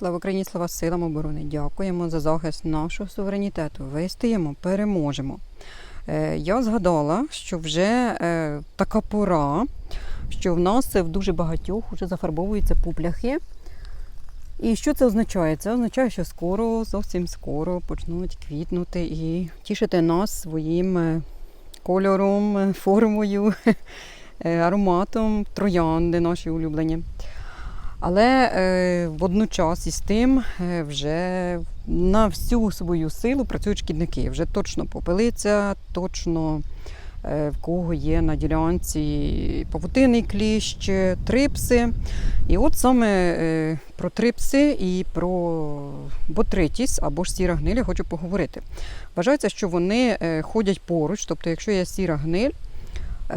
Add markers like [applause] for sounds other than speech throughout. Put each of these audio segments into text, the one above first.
Слава Україні, слава силам оборони. Дякуємо за захист нашого суверенітету. Вистоїмо, переможемо. Е, Я згадала, що вже е, така пора, що в нас в дуже багатьох вже зафарбовуються пупляхи. І що це означає? Це означає, що скоро, зовсім скоро почнуть квітнути і тішити нас своїм е, кольором, е, формою, [laughs] е, ароматом троянди наші улюблені. Але е, водночас із тим е, вже на всю свою силу працюють шкідники. Вже точно попелиця, точно е, в кого є на ділянці павутинний кліщ, трипси. І от саме е, про трипси і про ботритіс або ж сіра гниль я хочу поговорити. Вважається, що вони е, ходять поруч, тобто, якщо є сіра гниль,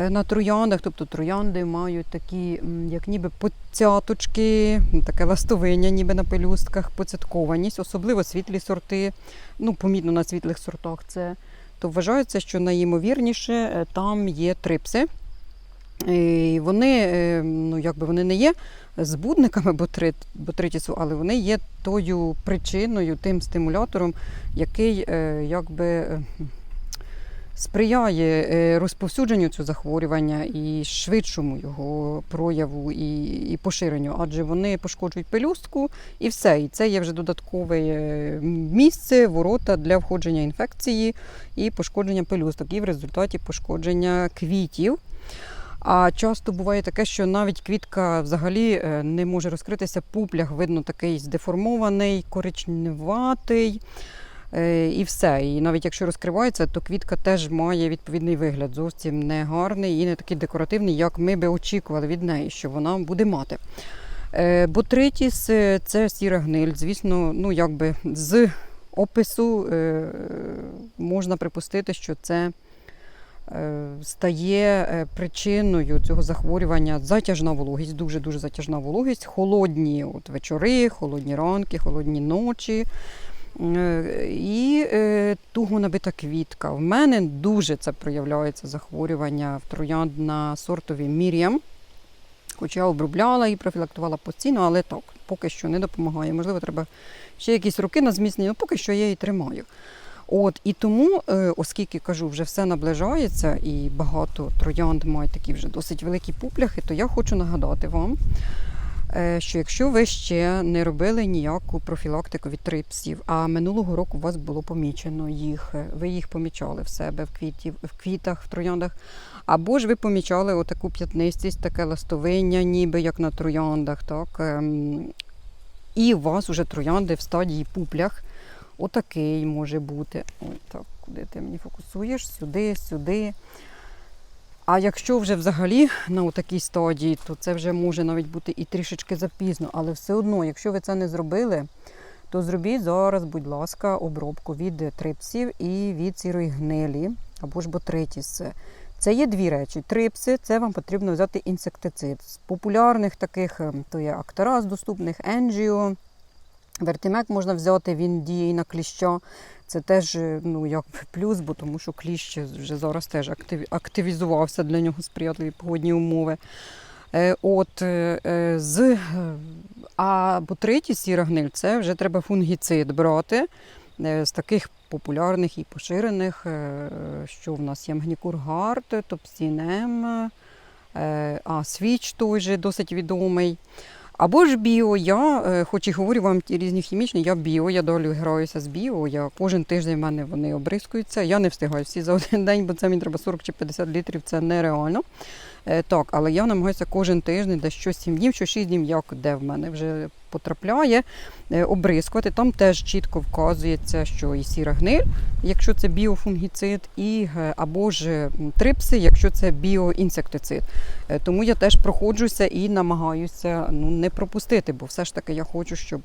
на трояндах, тобто троянди мають такі, як ніби поцяточки, таке ластовиння, ніби на пелюстках, поцяткованість, особливо світлі сорти, ну, помітно на світлих сортах це, то вважається, що найімовірніше е, там є трипси. І вони, е, ну, якби вони не є збудниками ботрит- ботритісу, але вони є тою причиною, тим стимулятором, який е, якби. Сприяє е, розповсюдженню цього захворювання і швидшому його прояву і, і поширенню, адже вони пошкоджують пелюстку і все. І це є вже додаткове е, місце, ворота для входження інфекції і пошкодження пелюсток, і в результаті пошкодження квітів. А часто буває таке, що навіть квітка взагалі е, не може розкритися, пуплях видно такий здеформований, коричневатий. Е, І все. І навіть якщо розкривається, то квітка теж має відповідний вигляд, зовсім не гарний і не такий декоративний, як ми би очікували від неї, що вона буде мати. Е, Ботритіс е, це сіра гниль. Звісно, ну якби з опису можна припустити, що це стає причиною цього захворювання затяжна вологість, дуже-дуже затяжна вологість, холодні от вечори, холодні ранки, холодні ночі. Е, І е, туго набита квітка. В мене дуже це проявляється захворювання в троянд на сортові Мір'ям. Хоча я обробляла і профілактувала постійно, але так, поки що не допомагає. Можливо, треба ще якісь роки на зміцнення, поки що я її тримаю. От, і тому, е, оскільки кажу, вже все наближається і багато троянд мають такі вже досить великі пупляхи, то я хочу нагадати вам, що якщо ви ще не робили ніяку профілактику від трипсів, а минулого року у вас було помічено їх, е, ви їх помічали в себе в, квітів, в квітах, в трояндах, або ж ви помічали отаку п'ятнистість, таке ластовиння, ніби як на трояндах, так, ем, і у вас уже троянди в стадії пуплях. Отакий може бути. Ой, так, куди ти мені фокусуєш? Сюди, сюди. А якщо вже взагалі на такій стадії, то це вже може навіть бути і трішечки запізно. Але все одно, якщо ви це не зробили, то зробіть зараз, будь ласка, обробку від трипсів і від сірої гнилі або ж ботритіс. Це є дві речі. Трипси це вам потрібно взяти інсектицид. З популярних таких ем, то є Актораз доступних, Енджіо. Вертимек можна взяти, він діє і на кліща. Це теж е, ну, як плюс, бо тому що кліщ вже зараз теж активізувався для нього сприятливі погодні умови. Е, От, е, з, а третій сіра гниль, це вже треба фунгіцид брати з таких популярних і поширених, що в нас є Мгнікургард, Топсінем, а свіч той же досить відомий. Або ж біо, я, е, хоч і говорю вам ті різні хімічні, я біо, я долю граюся з біо. Я кожен тиждень в мене вони обрискуються. Я не встигаю всі за [laughs] один день, бо це мені треба 40 чи 50 літрів, це нереально. Е, Так, але я намагаюся кожен тиждень, де що 7 днів, що 6 днів, як де в мене вже потрапляє, е, обрискувати. Там теж чітко вказується, що і сіра гниль, якщо це біофунгіцид, і е, або ж трипси, якщо це біоінсектицид. Е, Тому я теж проходжуся і намагаюся ну, не пропустити, бо все ж таки я хочу, щоб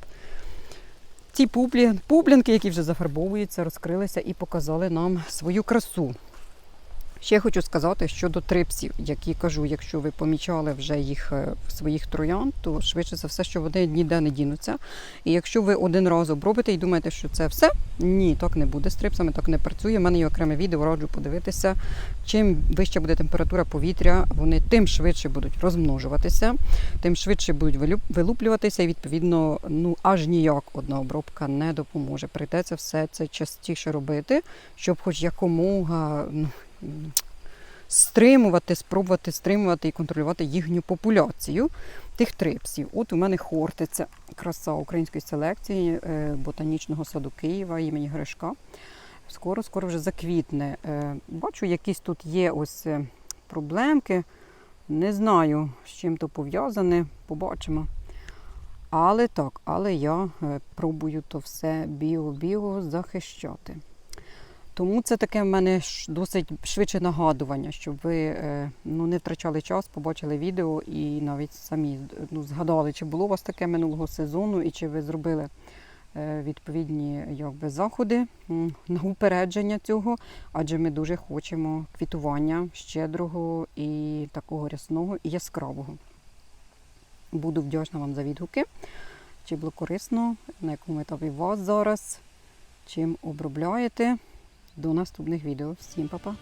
ці публі, публянки, які вже зафарбовуються, розкрилися і показали нам свою красу. Ще хочу сказати щодо трипсів, які кажу, якщо ви помічали вже їх е, в своїх троян, то швидше за все, що вони ніде не дінуться. І якщо ви один раз обробите і думаєте, що це все, ні, так не буде з трипсами, так не працює. У мене є окреме відео, раджу подивитися. Чим вища буде температура повітря, вони тим швидше будуть розмножуватися, тим швидше будуть вилуплюватися, і відповідно, ну аж ніяк одна обробка не допоможе. Прийдеться все це частіше робити, щоб хоч якомога ну, стримувати, спробувати стримувати і контролювати їхню популяцію тих трипсів. От у мене хортиця, краса української селекції е, ботанічного саду Києва імені Гришка. Скоро, скоро вже заквітне. Е, Бачу, якісь тут є ось е, проблемки. Не знаю, з чим то пов'язане, побачимо. Але так, але я пробую то все біо-біо захищати. Тому це таке в мене досить швидше нагадування, щоб ви е, ну, не втрачали час, побачили відео і навіть самі ну, згадали, чи було у вас таке минулого сезону, і чи ви зробили е, відповідні якби, заходи на упередження цього, адже ми дуже хочемо квітування щедрого і такого рясного і яскравого. Буду вдячна вам за відгуки. Чи було корисно, на якому етапі вас зараз, чим обробляєте. До наступних відео. Всім па-па!